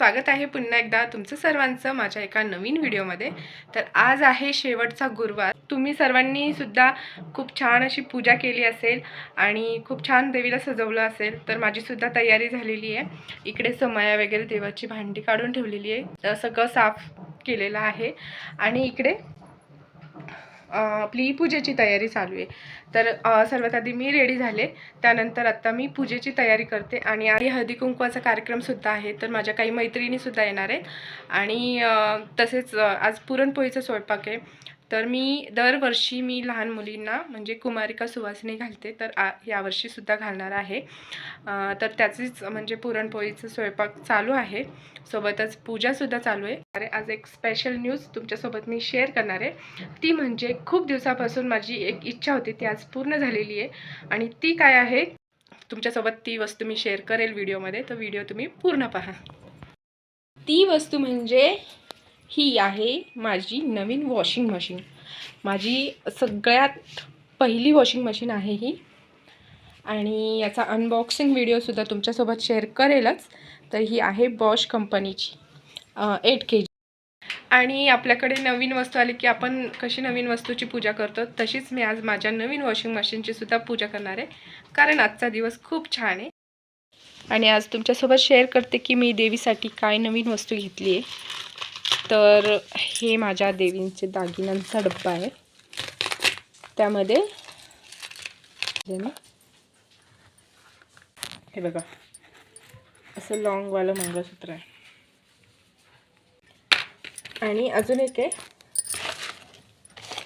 स्वागत आहे पुन्हा एकदा तुमचं सर्वांचं माझ्या एका नवीन व्हिडिओमध्ये. तर आज आहे शेवटचा गुरुवार. तुम्ही सर्वांनी सुद्धा खूप छान अशी पूजा केली असेल आणि खूप छान देवीला सजवलं असेल तर माझीसुद्धा तयारी झालेली आहे. इकडे समया वगैरे देवाची भांडी काढून ठेवलेली आहे. सगळं साफ केलेलं आहे. आणि इकडे आपली पूजेची तयारी चालू आहे. तर सर्वात आधी मी रेडी झाले. त्यानंतर आता मी पूजेची तयारी करते. आणि आधी हळदी कुंकवाचा कार्यक्रमसुद्धा आहे. तर माझ्या काही मैत्रिणीसुद्धा येणार आहेत. आणि तसेच आज पुरणपोळीचा स्वयंपाक आहे. तर मी दरवर्षी मी लहान मुलींना म्हणजे कुमारिका सुवासिनी घालते तर आ यावर्षीसुद्धा घालणार आहे. तर त्याचीच म्हणजे पुरणपोळीचं स्वयंपाक चालू आहे. सोबतच पूजासुद्धा चालू आहे. अरे आज एक स्पेशल न्यूज तुमच्यासोबत मी शेअर करणार आहे. ती म्हणजे खूप दिवसापासून माझी एक इच्छा होती ती आज पूर्ण झालेली आहे. आणि ती काय आहे तुमच्यासोबत ती वस्तू मी शेअर करेल व्हिडिओमध्ये तर व्हिडिओ तुम्ही पूर्ण पहा. ती वस्तू म्हणजे ही आहे माझी नवीन वॉशिंग मशीन माझी सगळ्यात पहिली वॉशिंग मशीन आहे ही. आणि याचा अनबॉक्सिंग व्हिडिओसुद्धा तुमच्यासोबत शेअर करेलच. तर ही आहे बॉश कंपनीची एट के जी आणि आपल्याकडे नवीन वस्तू आली की आपण कशी नवीन वस्तूची पूजा करतो तशीच मी आज माझ्या नवीन वॉशिंग मशीनची सुद्धा पूजा करणार आहे. कारण आजचा दिवस खूप छान आहे. आणि आज तुमच्यासोबत शेअर करते की मी देवीसाठी काय नवीन वस्तू घेतली आहे. तर हे माझ्या देवींचे दागिन्यांचा डब्बा आहे. त्यामध्ये हे बघा असं लॉंगवालं मंगळसूत्र आहे. आणि अजून एक आहे.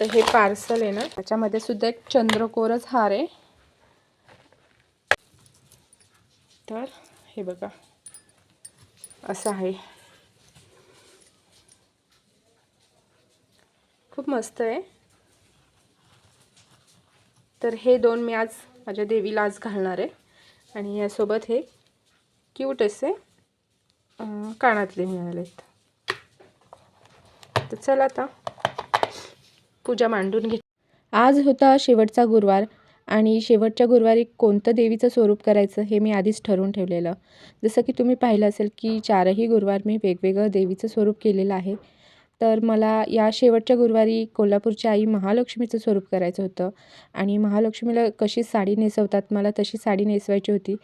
तर हे पार्सल आहे ना त्याच्यामध्ये सुद्धा एक चंद्रकोरच हार आहे. तर हे बघा असं आहे. खूप मस्त आहे. तर हे दोन मी आज माझ्या देवीला आज घालणार आहे. आणि यासोबत हे क्यूट असे कानातले कानातले मिळालेत. तर चला आता पूजा मांडून घे आज होता शेवटचा गुरुवार आणि शेवटच्या गुरुवारी कोणतं देवीचं स्वरूप करायचं हे मी आधीच ठरवून ठेवलेलं. जसं की तुम्ही पाहिलं असेल की चारही गुरुवार मी वेगवेगळं देवीचं स्वरूप केलेलं आहे. तर मला या शेवटच्या गुरुवारी कोल्हापूरची आई महालक्ष्मीचं स्वरूप करायचं होतं. आणि महालक्ष्मीला कशी साडी नेसवतात मला तशी साडी नेसवायची होती.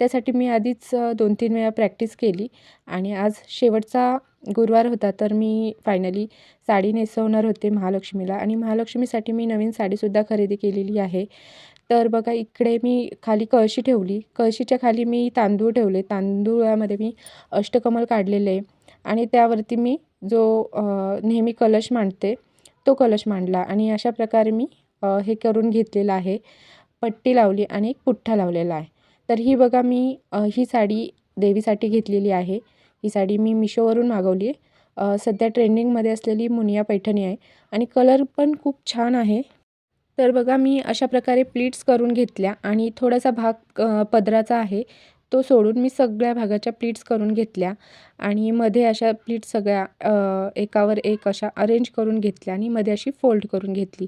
त्यासाठी मी आधीच दोन तीन वेळा प्रॅक्टिस केली. आणि आज शेवटचा गुरुवार होता तर मी फायनली साडी नेसवणार होते महालक्ष्मीला. आणि महालक्ष्मीसाठी मी नवीन साडीसुद्धा खरेदी केलेली आहे. तर बघा इकडे मी खाली कळशी ठेवली. कळशीच्या खाली मी तांदूळ ठेवले. तांदूळामध्ये मी अष्टकमल काढलेले. आहे आणि त्यावरती मी जो नेहमी कलश मांडते तो कलश मांडला आणि अशा प्रकारे मी हे करून घेतलेलं आहे. पट्टी लावली आणि एक पुठ्ठा लावलेला आहे. तर ही बघा मी ही साडी देवीसाठी घेतलेली आहे. ही साडी मी मिशोवरून मागवली आहे. सध्या ट्रेंडिंगमध्ये असलेली मुनिया पैठणी आहे आणि कलर पण खूप छान आहे. तर बघा मी अशा प्रकारे प्लीट्स करून घेतल्या आणि थोडासा भाग पदराचा आहे. तो सोडून मी सगळ्या भागाच्या प्लीट्स करून घेतल्या आणि मध्ये अशा प्लीट्स सगळ्या एकावर एक अशा अरेंज करून घेतल्या आणि मध्ये अशी फोल्ड करून घेतली.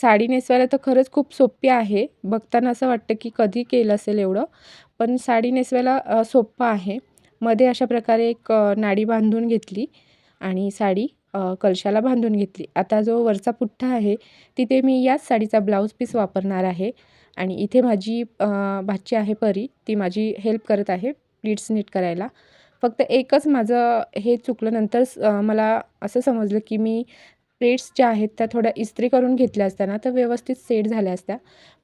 साडी नेसवायला तर खरंच खूप सोपी आहे. बघताना असं वाटतं की कधी केलं असेल एवढं पण साडी नेसवायला सोपं आहे. मध्ये अशा प्रकारे एक नाडी बांधून घेतली आणि साडी कलशाला बांधून घेतली. आता जो वरचा पुठ्ठा आहे तिथे मी याच साडीचा ब्लाऊज पीस वापरणार आहे. आणि इथे माझी भाची आहे परी ती माझी हेल्प करत आहे प्लीट्स नीट करायला. फक्त एकच माझं हे चुकलं नंतर मला असं समजलं की मी प्लेट्स ज्या आहेत त्या थोड्या इस्त्री करून घेतल्या असत्या तर व्यवस्थित सेट झाल्या असत्या.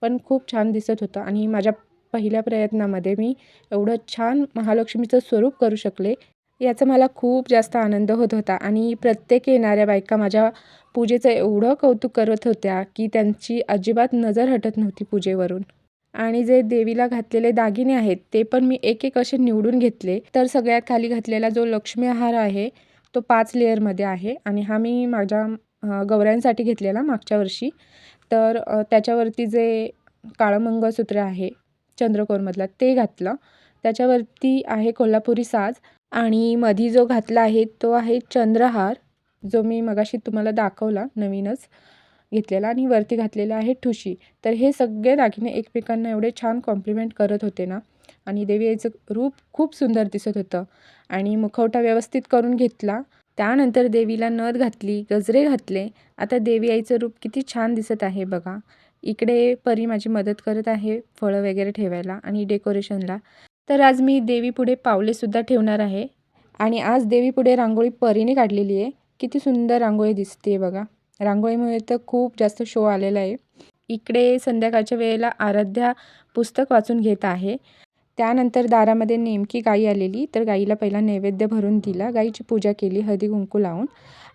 पण खूप छान दिसत होतं आणि माझ्या पहिल्या प्रयत्नामध्ये मी एवढं छान महालक्ष्मीचं स्वरूप करू शकले याचा मला खूप जास्त आनंद होत होता. आणि प्रत्येक येणाऱ्या बायका माझ्या पूजेचं एवढं कौतुक करत होत्या की त्यांची अजिबात नजर हटत नव्हती पूजेवरून. आणि जे देवीला घातलेले दागिने आहेत ते पण मी एक एक असे निवडून घेतले. तर सगळ्यात खाली घातलेला जो लक्ष्मी हार आहे तो पाच लेअरमध्ये आहे आणि हा मी माझ्या अ, गौऱ्यांसाठी घेतलेला मागच्या वर्षी. तर त्याच्यावरती जे काळं मंगळसूत्र आहे चंद्रकोरमधला ते घातलं. त्याच्यावरती आहे कोल्हापुरी साज आणि मधी जो घातला आहे तो आहे चंद्रहार. जो मी मगाशी तुम्हाला दाखवला नवीनच घेतलेला आणि वरती घातलेला आहे ठुशी. तर हे सगळे दागिने एकमेकांना एवढे छान कॉम्प्लिमेंट करत होते ना. आणि देवी आईचं रूप खूप सुंदर दिसत होतं. आणि मुखवटा व्यवस्थित करून घेतला. त्यानंतर देवीला नथ घातली गजरे घातले. आता देवी आईचं रूप किती छान दिसत आहे बघा. इकडे परी माझी मदत करत आहे फळं वगैरे ठेवायला आणि डेकोरेशनला तर आज मी देवीपुढे पावलेसुद्धा ठेवणार आहे. आणि आज देवीपुढे रांगोळी परीने काढलेली आहे. किती सुंदर रांगोळी दिसते बघा. रांगोळीमुळे तर खूप जास्त शो आलेला आहे. इकडे संध्याकाळच्या वेळेला आराध्या पुस्तक वाचून घेत आहे. त्यानंतर दारामध्ये नेमकी गाई आलेली. तर गाईला पहिला नैवेद्य भरून दिला. गाईची पूजा केली हळदी कुंकू लावून.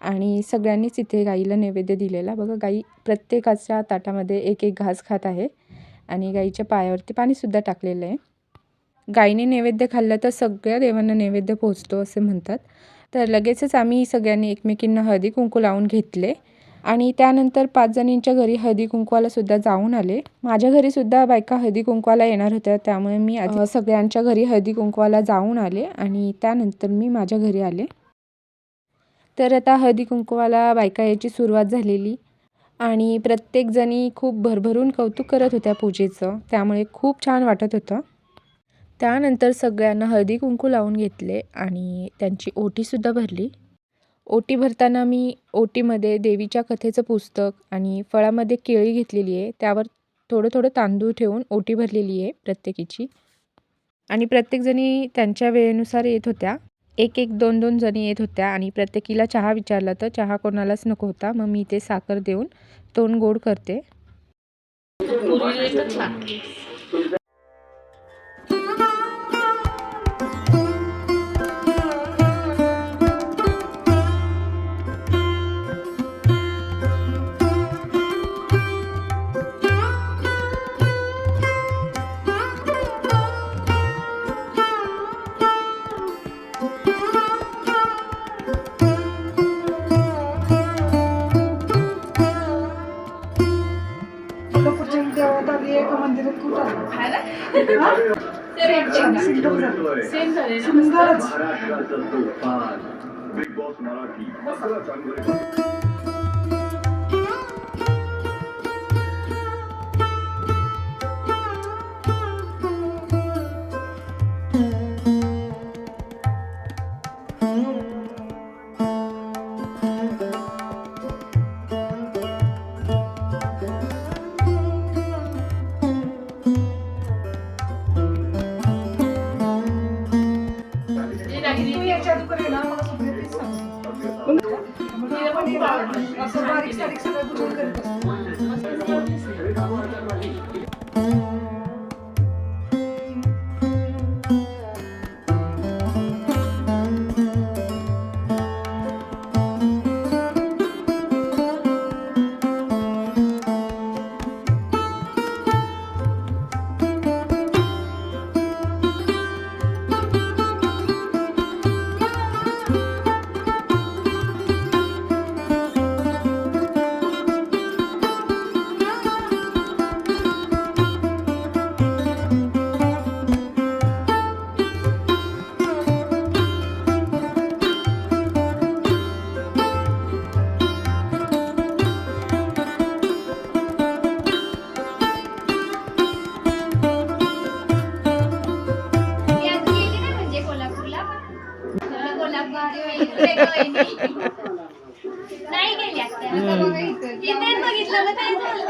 आणि सगळ्यांनीच इथे गाईला नैवेद्य दिलेला. बघा गाई प्रत्येकाच्या ताटामध्ये एक एक घास खात आहे. आणि गाईच्या पायावरती पाणीसुद्धा टाकलेलं आहे. गाईने नैवेद्य खाल्लं तर सगळ्या देवांना नैवेद्य पोचतो असे म्हणतात. तर लगेचच आम्ही सगळ्यांनी एकमेकींना हळदी कुंकू लावून घेतले. आणि त्यानंतर पाच जणींच्या घरी हळदी कुंकवाला सुद्धा जाऊन आले. माझ्या घरी सुद्धा बायका हळदी कुंकवाला येणार होत्या त्यामुळे मी सगळ्यांच्या घरी हळदी कुंकवाला जाऊन आले आणि त्यानंतर मी माझ्या घरी आले. तर आता हळदी कुंकवाला बायका यायची सुरुवात झालेली आणि प्रत्येकजणी खूप भरभरून कौतुक करत होत्या पूजेचं. त्यामुळे खूप छान वाटत होतं. त्यानंतर सगळ्यांना हळदी कुंकू लावून घेतले आणि त्यांची ओटीसुद्धा भरली. ओटी भरताना मी ओटीमध्ये देवीच्या कथेचं पुस्तक आणि फळामध्ये केळी घेतलेली आहे. त्यावर थोडं थोडं तांदूळ ठेवून ओटी भरलेली आहे प्रत्येकीची. आणि प्रत्येकजणी त्यांच्या वेळेनुसार येत होत्या. एक एक दोन दोन जणी येत होत्या आणि प्रत्येकीला चहा विचारला तर चहा कोणालाच नको होता. मग मी ते साखर देऊन तोंड गोड करते. महाराष्ट्राचं तुफान बिग बॉस मराठी याच्या ना मला तेच असं बारीक सारीक पूजन करीत असतो. नाही गेली आता. इथेच बघितलं ना काय झालं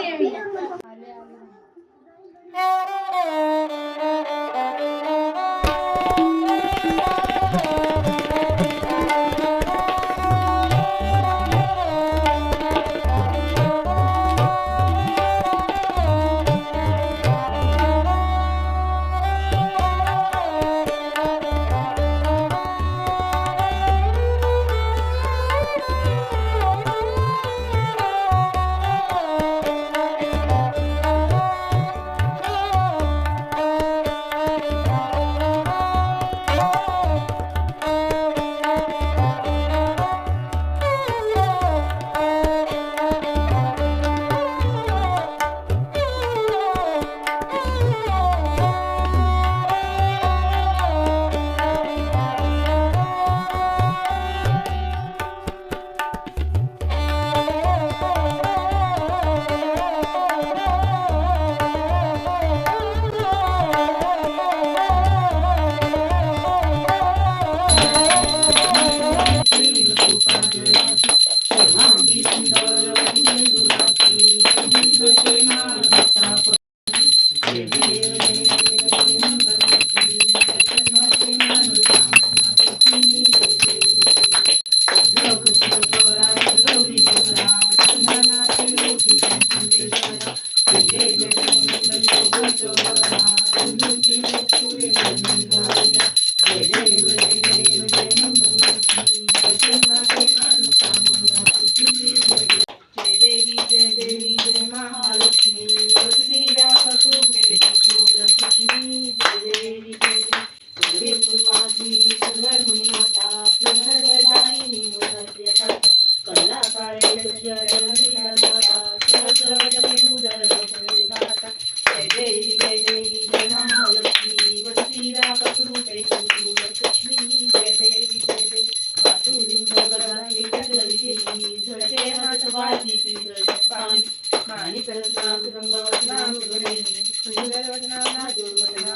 झळके हात वाजी पितळ पाणी माणी परस्ना गंगावतना मुरली सुंदरवदना नाजोवदना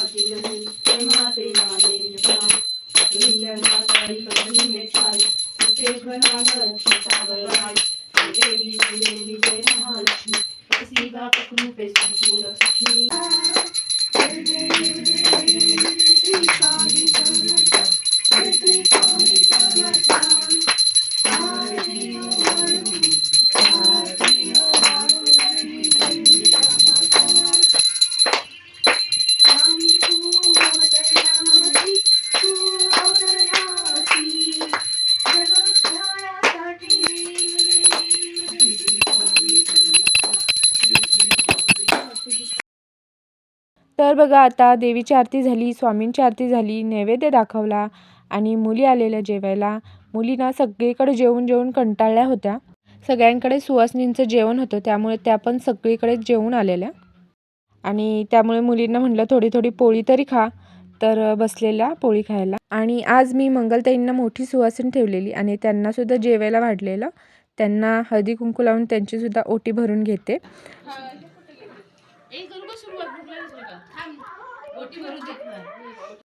बघा आता देवीची आरती झाली स्वामींची आरती झाली नैवेद्य दाखवला आणि मुली आलेल्या जेवायला. मुलींना सगळीकडे जेवून जेवून कंटाळल्या होत्या. सगळ्यांकडे सुवासिनींचं जेवण होतं त्यामुळे त्या पण सगळीकडे जेवून आलेल्या. आणि त्यामुळे मुलींना म्हटलं थोडी थोडी पोळी तरी खा. तर बसलेल्या पोळी खायला. आणि आज मी मंगलताईंना मोठी सुवासन ठेवलेली आणि त्यांनासुद्धा जेवायला वाढलेलं. त्यांना हळदी कुंकू लावून त्यांचीसुद्धा ओटी भरून घेते. भात पाहिजे दोन